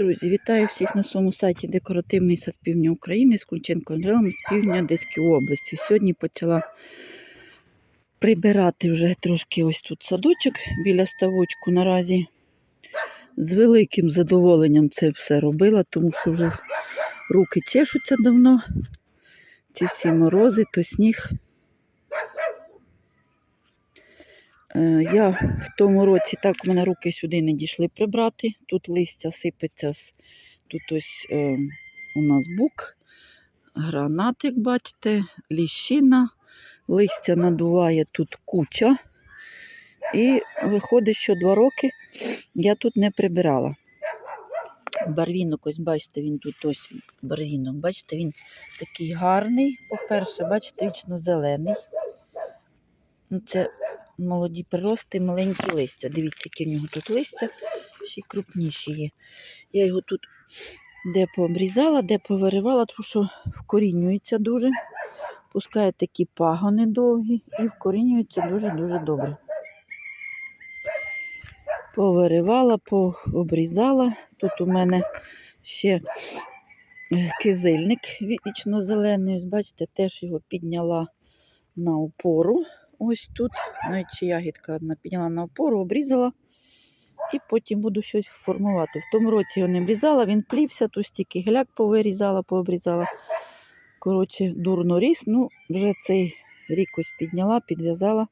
Друзі, вітаю всіх на своєму сайті Декоративний сад Півдня України з Кульченко Анжелами з півдня Одеської області. Сьогодні почала прибирати вже трошки ось тут садочок біля ставочку наразі. З великим задоволенням це все робила, тому що вже руки чешуться давно. Ці всі морози, то сніг. Е, Я в тому році так у мене руки сюди не дійшли прибрати. Тут листя сипеться тут ось е, у нас бук, гранат, як бачите, ліщина, листя надуває тут куча. І виходить, що два роки я тут не прибирала. Барвінок, ось бачите, він тут ось барвінок. Бачите, він такий гарний. По-перше, бачите, вічно зелений. Ну, Це молоді прирости, маленькі листя. Дивіться, які в нього тут листя, ще крупніші є. Я його тут де пообрізала, де повиривала, тому що вкорінюється дуже. Пускає такі пагони довгі і вкорінюється дуже-дуже добре. Повиривала, пообрізала. Тут у мене ще е, кизильник вічно зелений. Бачите, теж його підняла на опору. Ось тут, навіть ягідка одна підняла на опору, обрізала і потім буду щось формувати. В тому році його не обрізала, він плівся, тут стільки гіляк повирізала, пообрізала. Коротше, дурно ріс. Ну, вже цей рік ось підняла, підв'язала.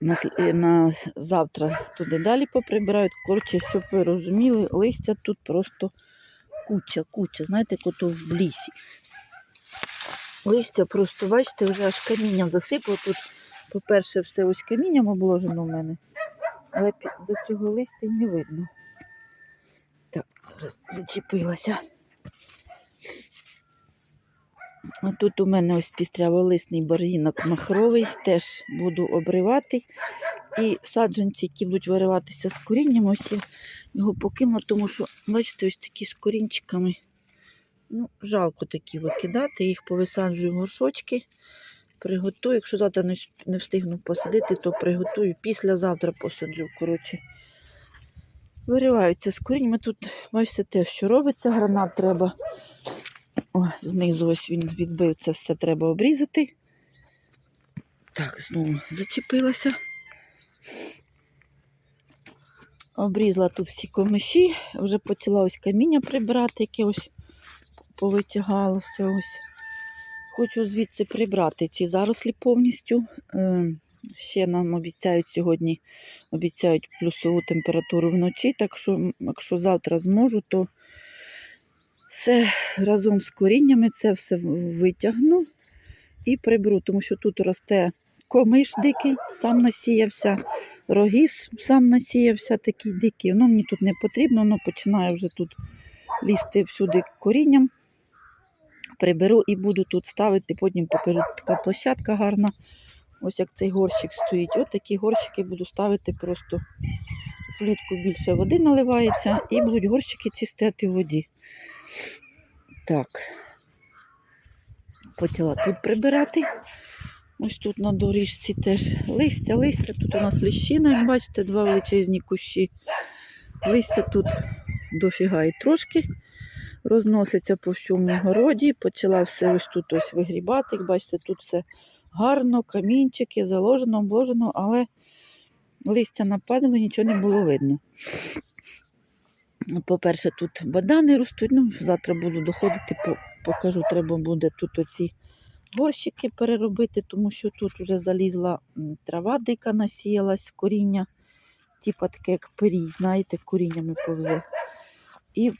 На, е, на завтра туди далі поприбирають. Коротше, щоб ви розуміли, листя тут просто куча, куча, знаєте, як в лісі. Листя просто, бачите, вже аж камінням засипало. Тут, по-перше, все ось камінням обложено в мене, але за цього листя не видно. Так, зараз зачепилася. А тут у мене ось пістряволисний барвінок махровий, теж буду обривати. І саджанці, які будуть вириватися з корінням, ось я його покинула, тому що, бачите, ось такі з корінчиками. Ну, жалко такі викидати, їх повисаджую в горшочки, приготую. Якщо завтра не, встигну посадити, то приготую. Післязавтра посаджу, коротше. Вириваються з коріннями. Тут, бачите, теж що робиться, гранат треба. О, знизу ось він відбив, це все треба обрізати. Так, знову зачепилася. Обрізала тут всі комиші, вже почала ось каміння прибирати, яке ось повитягалося. Ось. Хочу звідси прибрати ці зарослі повністю. Е, ще нам обіцяють сьогодні обіцяють плюсову температуру вночі, так що, якщо завтра зможу, то все разом з коріннями це все витягну і приберу, тому що тут росте комиш дикий, сам насіявся, рогіз сам насіявся, такий дикий. Воно мені тут не потрібно, воно починає вже тут лізти всюди корінням. Приберу і буду тут ставити, потім покажу така площадка гарна. Ось як цей горщик стоїть. Ось такі горщики буду ставити просто влітку більше води наливається, і будуть горщики ці стояти в воді. Так. Почала тут прибирати. Ось тут на доріжці теж листя, листя. Тут у нас ліщина, як бачите, два величезні кущі. Листя тут дофіга і трошки розноситься по всьому городі. Почала все ось тут ось вигрібати. Як бачите, тут все гарно, камінчики, заложено, обложено, але листя нападало, нічого не було видно. По-перше, тут бадани ростуть. Ну, завтра буду доходити, покажу, треба буде тут оці горщики переробити, тому що тут вже залізла трава дика насіялась, коріння, типа таке, як пирій, знаєте, коріннями повзе. І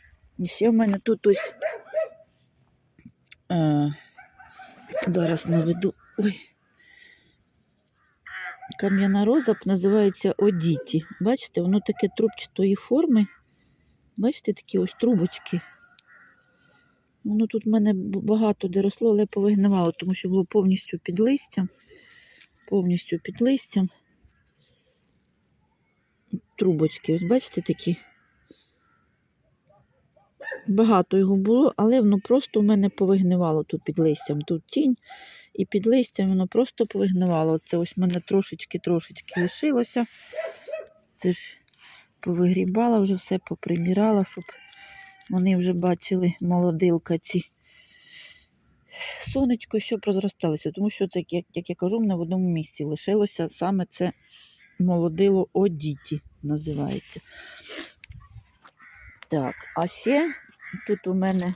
ще в мене тут ось е, зараз наведу. Ой. Кам'яна роза називається Одіті. Бачите, воно таке трубчатої форми. Бачите, такі ось трубочки. Воно тут в мене багато де росло, але повигнивало, тому що було повністю під листям. Повністю під листям. Трубочки, ось бачите такі. Багато його було, але воно просто в мене повигнивало тут під листям. Тут тінь, і під листям воно просто повигнивало. Це ось в мене трошечки-трошечки лишилося. Це ж повигрібала, вже все поприбирала, щоб вони вже бачили молодилка ці. Сонечко, щоб розросталося, тому що, так, як, як я кажу, мене в одному місці лишилося саме це молодило Одіті називається. Так, а ще тут у мене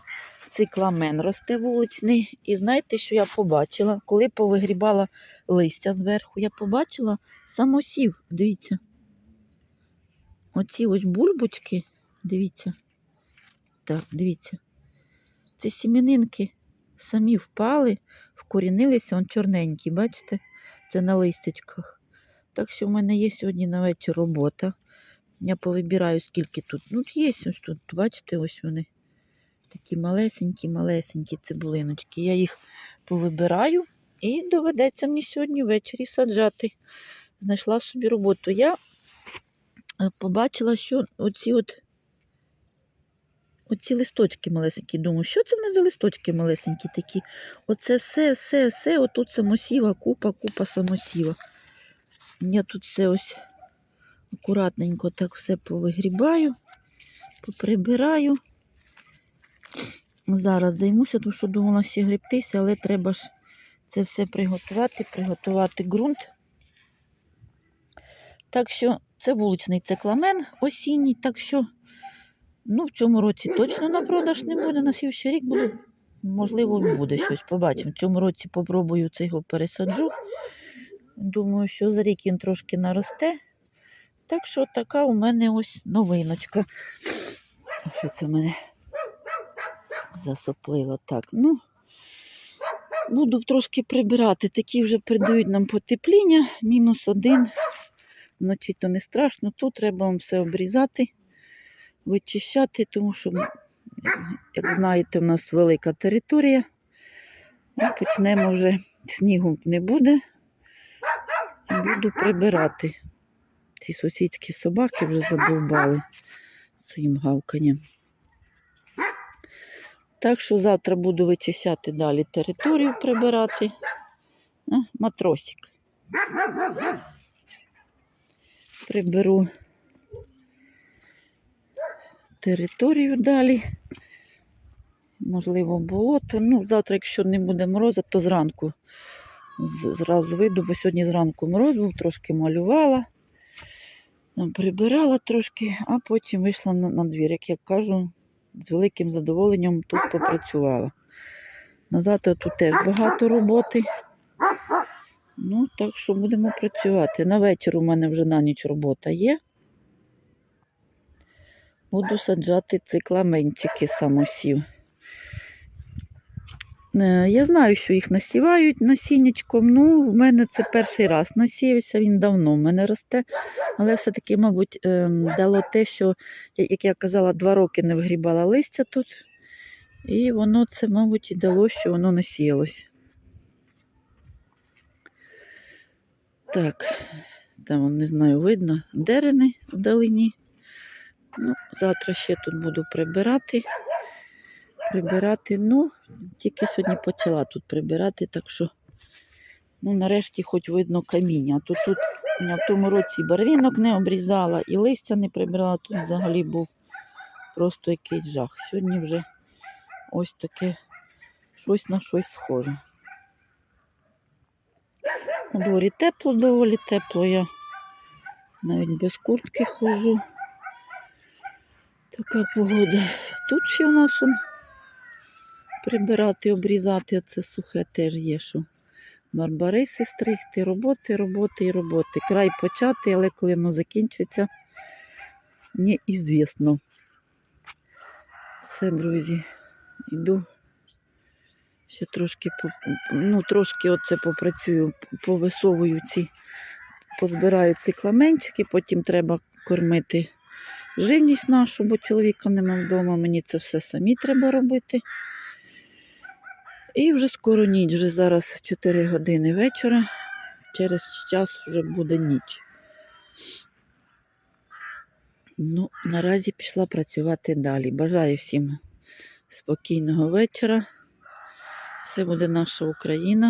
цикламен росте вуличний. І знаєте, що я побачила? Коли повигрібала листя зверху, я побачила самосів. Дивіться. Оці ось бульбочки, дивіться. Так, дивіться. Це сімінинки самі впали, вкорінилися, он чорненькі, бачите? Це на листячках. Так що в мене є сьогодні на вечір робота. Я повибираю, скільки тут. Ну, є ось тут, бачите, ось вони. Такі малесенькі, малесенькі цибулиночки. Я їх повибираю і доведеться мені сьогодні ввечері саджати. Знайшла собі роботу. Я е, побачила, що оці от оці листочки малесенькі. Думаю, що це в мене за листочки малесенькі такі? Оце все, все, все, отут самосіва, купа, купа самосіва. Я тут все ось акуратненько так все повигрібаю, поприбираю. Зараз займуся, тому що думала ще гребтися, але треба ж це все приготувати, приготувати ґрунт. Так що це вуличний цикламен осінній, так що ну, в цьому році точно на продаж не буде, на слідчий рік буде. Можливо, буде щось. Побачимо. В цьому році попробую це його пересаджу. Думаю, що за рік він трошки наросте. Так що така у мене ось новиночка. Що це мене засоплило? Так, ну, буду трошки прибирати. Такі вже придають нам потепління. Мінус один. Вночі то не страшно. Тут треба вам все обрізати, вичищати, тому що, як знаєте, у нас велика територія. І почнемо вже снігу не буде. Буду прибирати. Ці сусідські собаки вже задовбали своїм гавканням. Так що завтра буду вичищати далі територію прибирати. А, матросик. Приберу територію далі. Можливо, болото. Ну, завтра, якщо не буде морозу, то зранку зразу вийду, бо сьогодні зранку мороз був, трошки малювала, прибирала трошки, а потім вийшла на, на двір. Як я кажу, з великим задоволенням тут попрацювала. На завтра тут теж багато роботи. Ну, так що будемо працювати. На вечір у мене вже на ніч робота є. Буду саджати цикламенчики самосів. Е, Я знаю, що їх насівають насіннячком. Ну, в мене це перший раз насіявся, він давно в мене росте. Але все-таки, мабуть, ем, дало те, що, як я казала, два роки не вигрібала листя тут. І воно це, мабуть, і дало, що воно насіялось. Так, там, не знаю, видно дерени вдалині. Ну, завтра ще тут буду прибирати. Прибирати, ну, тільки сьогодні почала тут прибирати, так що, ну, нарешті хоч видно каміння. То тут я в тому році барвінок не обрізала і листя не прибирала, тут взагалі був просто якийсь жах. Сьогодні вже ось таке щось на щось схоже. На дворі тепло, доволі тепло. Я навіть без куртки ходжу. Така погода. Тут ще у нас он, прибирати, обрізати, це сухе теж є, що барбариси стригти, роботи, роботи і роботи. Край почати, але коли воно закінчиться, неізвісно. Все, друзі, йду. Ще трошки, ну, трошки оце попрацюю, повисовую ці, позбираю ці кламенчики, потім треба кормити живність нашу, бо чоловіка нема вдома, мені це все самі треба робити. І вже скоро ніч, вже зараз 4 години вечора, через час вже буде ніч. Ну, наразі пішла працювати далі. Бажаю всім спокійного вечора. Все буде наша Україна.